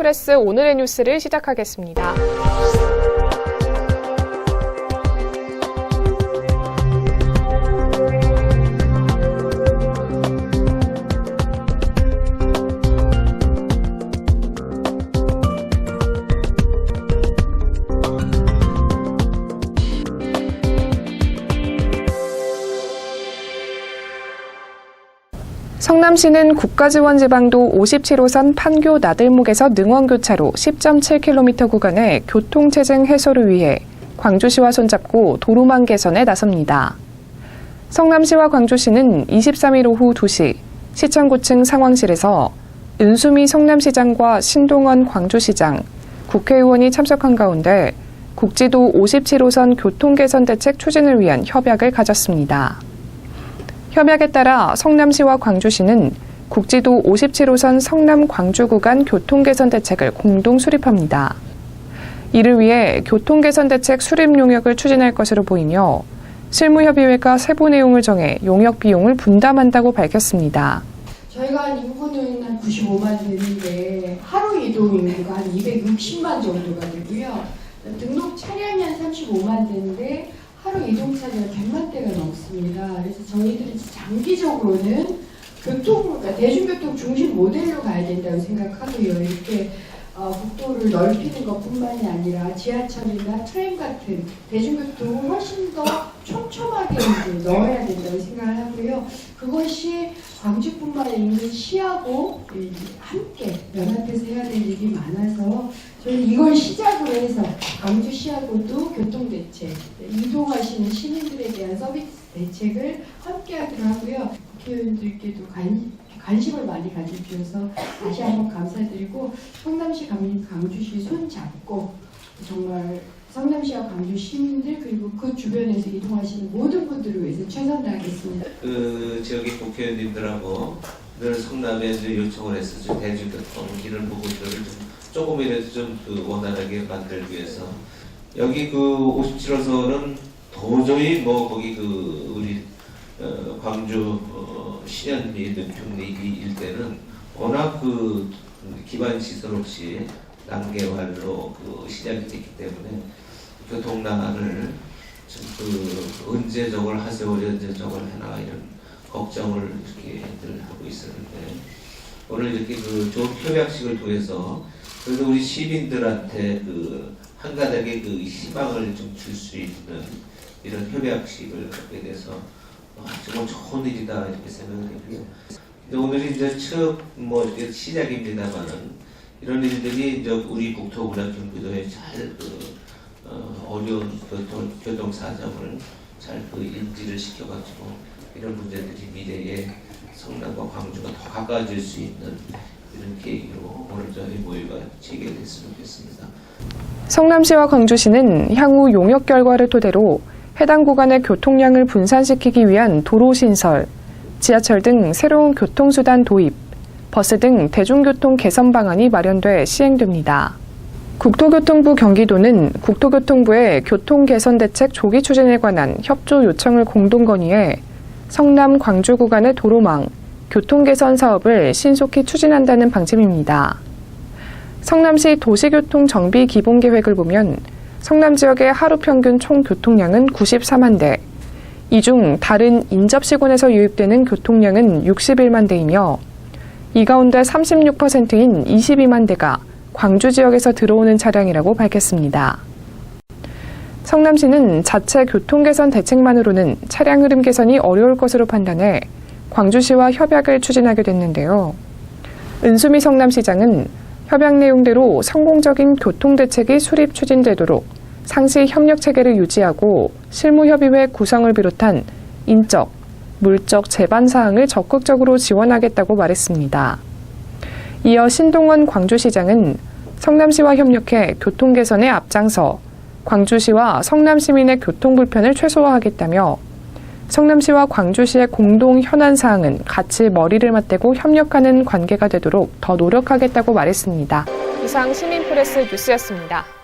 시민프레스 오늘의 뉴스를 시작하겠습니다. 성남시는 국가지원 지방도 57호선 판교 나들목에서 능원교차로 10.7km 구간의 교통체증 해소를 위해 광주시와 손잡고 도로망 개선에 나섭니다. 성남시와 광주시는 23일 오후 2시 시청구층 상황실에서 은수미 성남시장과 신동원 광주시장, 국회의원이 참석한 가운데 국지도 57호선 교통개선 대책 추진을 위한 협약을 가졌습니다. 협약에 따라 성남시와 광주시는 국지도 57호선 성남 광주 구간 교통개선 대책을 공동 수립합니다. 이를 위해 교통개선 대책 수립 용역을 추진할 것으로 보이며 실무협의회가 세부 내용을 정해 용역 비용을 분담한다고 밝혔습니다. 저희가 한 인구는 한 95만 되는데 하루 이동 인구가 한 260만 정도가 되고요. 등록 차량이 한 35만 대인데 하루 이동 차량이 100만 대가 넘습니다. 그래서 저희들이 장기적으로는 교통, 그러니까 대중교통 중심 모델로 가야 된다고 생각하고요. 이렇게 어, 국도를 넓히는 것뿐만이 아니라 지하철이나 트램 같은 대중교통을 훨씬 더 촘촘하게 넣어야 된다고 생각을 하고요. 그것이 광주뿐만 인근 시하고 이 함께 연합해서 해야 될 일이 많아서 저희 이걸 시작으로 해서 광주시하고도 교통대책, 이동하시는 시민들에 대한 서비스 대책을 함께 하기로 하고요. 국회의원들께도 관, 관심을 많이 가져주셔서 다시 한번 감사드리고 성남시 강- 광주시 손 잡고 정말 성남시와 광주 시민들 그리고 그 주변에서 이동하시는 모든 분들을 위해서 최선 다하겠습니다. 그 지역의 국회의원님들하고 늘 성남에 이제 요청을 좀 대중교통 이런 부분들을 좀 조금이라도 좀 그 원활하게 만들기 위해서. 여기 그 57호선은 도저히 뭐 거기 그 우리 어, 광주 어, 신현리 능평리 이 일대는 워낙 그 기반 시설 없이 단계화로 그 시작이 됐기 때문에 교통난을 좀그 언제 저걸 하세요, 언제 저걸 해나 이런 걱정을 이렇게 늘 하고 있었는데 오늘 이렇게 그 좋은 협약식을 통해서 그래도 우리 시민들한테 그 한가닥의 그 희망을 좀 줄 수 있는 이런 협약식을 갖게 돼서 아, 정말 좋은 일이다 이렇게 생각을 했고요. 근데 오늘이 이제 처뭐 이렇게 시작입니다만은 이런 일들이 이제 우리 국토문화경기도에 잘 그 어, 어려운 교통, 교통 사정을 잘 그 인지를 시켜가지고 이런 문제들이 미래에 성남과 광주가 더 가까워질 수 있는 이런 계기로 오늘 저희 모의가 재개됐으면 좋겠습니다. 성남시와 광주시는 향후 용역 결과를 토대로 해당 구간의 교통량을 분산시키기 위한 도로 신설, 지하철 등 새로운 교통수단 도입, 버스 등 대중교통 개선 방안이 마련돼 시행됩니다. 국토교통부 경기도는 국토교통부의 교통 개선 대책 조기 추진에 관한 협조 요청을 공동 건의해 성남 광주 구간의 도로망, 교통 개선 사업을 신속히 추진한다는 방침입니다. 성남시 도시교통 정비 기본 계획을 보면 성남 지역의 하루 평균 총 교통량은 94만 대, 이 중 다른 인접 시군에서 유입되는 교통량은 61만 대이며 이 가운데 36%인 22만 대가 광주 지역에서 들어오는 차량이라고 밝혔습니다. 성남시는 자체 교통 개선 대책만으로는 차량 흐름 개선이 어려울 것으로 판단해 광주시와 협약을 추진하게 됐는데요. 은수미 성남시장은 협약 내용대로 성공적인 교통 대책이 수립 추진되도록 상시 협력 체계를 유지하고 실무협의회 구성을 비롯한 인적, 물적 제반 사항을 적극적으로 지원하겠다고 말했습니다. 이어 신동원 광주시장은 성남시와 협력해 교통 개선에 앞장서 광주시와 성남 시민의 교통 불편을 최소화하겠다며 성남시와 광주시의 공동 현안 사항은 같이 머리를 맞대고 협력하는 관계가 되도록 더 노력하겠다고 말했습니다. 이상 시민프레스 뉴스였습니다.